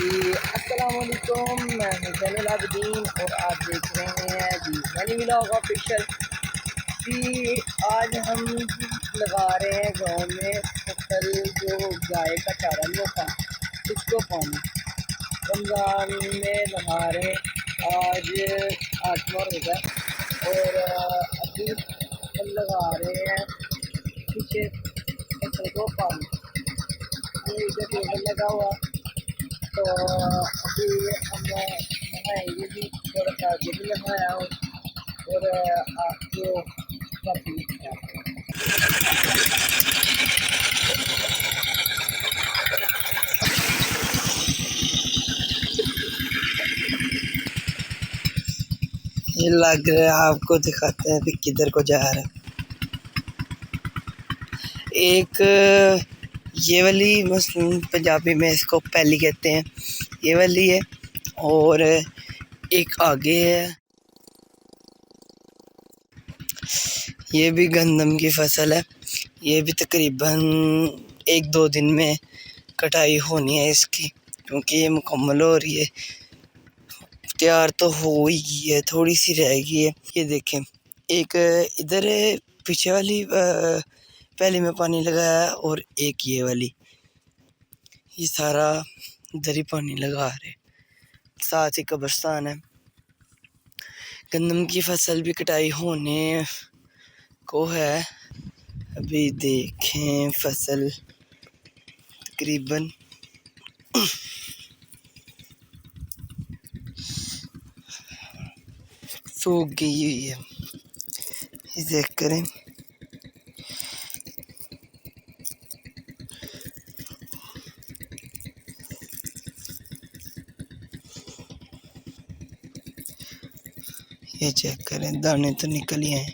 جی السلام علیکم، میں حسین العابدین اور آپ دیکھ رہے ہیں جی منی ولاگ آفیشل جی آج ہم لگا رہے ہیں گاؤں میں فصل جو گائے کا چارہ نہیں ہوتا، اس کو پانی۔ رمضان میں لگا رہے ہیں، آج آٹھواں روزہ۔ اور ابھی ہم لگا رہے ہیں پیچھے فصل کو پانی۔ یہ ادھر ٹیبل لگا ہوا۔ تو ابھی ہم نہائیں گے بھی تھوڑا سا یہ بھی نہایا ہوں اور آپ کو کافی یہ لگ رہا ہے، آپ کو دکھاتے ہیں بھی کدھر کو جا رہا ہے۔ ایک یہ والی مثلاً پنجابی میں اس کو پہلی کہتے ہیں۔ یہ والی ہے اور ایک آگے ہے۔ یہ بھی گندم کی فصل ہے۔ یہ بھی تقریباً ایک دو دن میں کٹائی ہونی ہے اس کی، کیونکہ یہ مکمل ہو رہی ہے۔ تیار تو ہو ہی گئی ہے، تھوڑی سی رہ گئی ہے۔ یہ دیکھیں، ایک ادھر پیچھے والی پہلے میں پانی لگایا اور ایک یہ والی۔ یہ سارا ادھر ہی پانی لگا رہے۔ ساتھ ہی قبرستان ہے۔ گندم کی فصل بھی کٹائی ہونے کو ہے۔ ابھی دیکھیں فصل۔ تقریباً سوکھ گئی ہوئی ہے۔ یہ دیکھ کریں۔ یہ چیک کریں۔ دانے تو نکل ہیں۔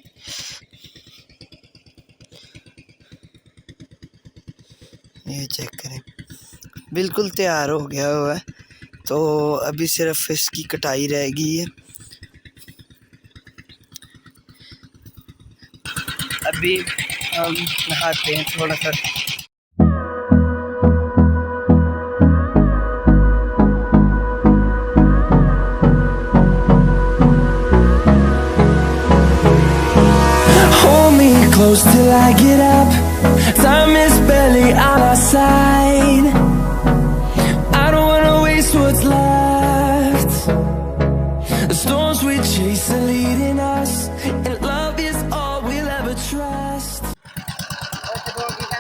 یہ چیک کریں۔ بالکل تیار ہو گیا ہوا ہے۔ تو ابھی صرف اس کی کٹائی رہ گئی ہے ابھی ہم نہاتے ہیں تھوڑا سا۔ close till I get up. Time is barely on our side. I don't wanna waste what's left. The storms we chase are leading us And love is all we'll ever trust.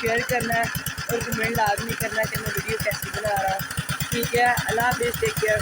Share کرنا ہے اور comment لازمی کرنا ہے کہ میں video کیسی بنا رہا ہوں ٹھیک ہے اللہ حافظ ٹیک کیئر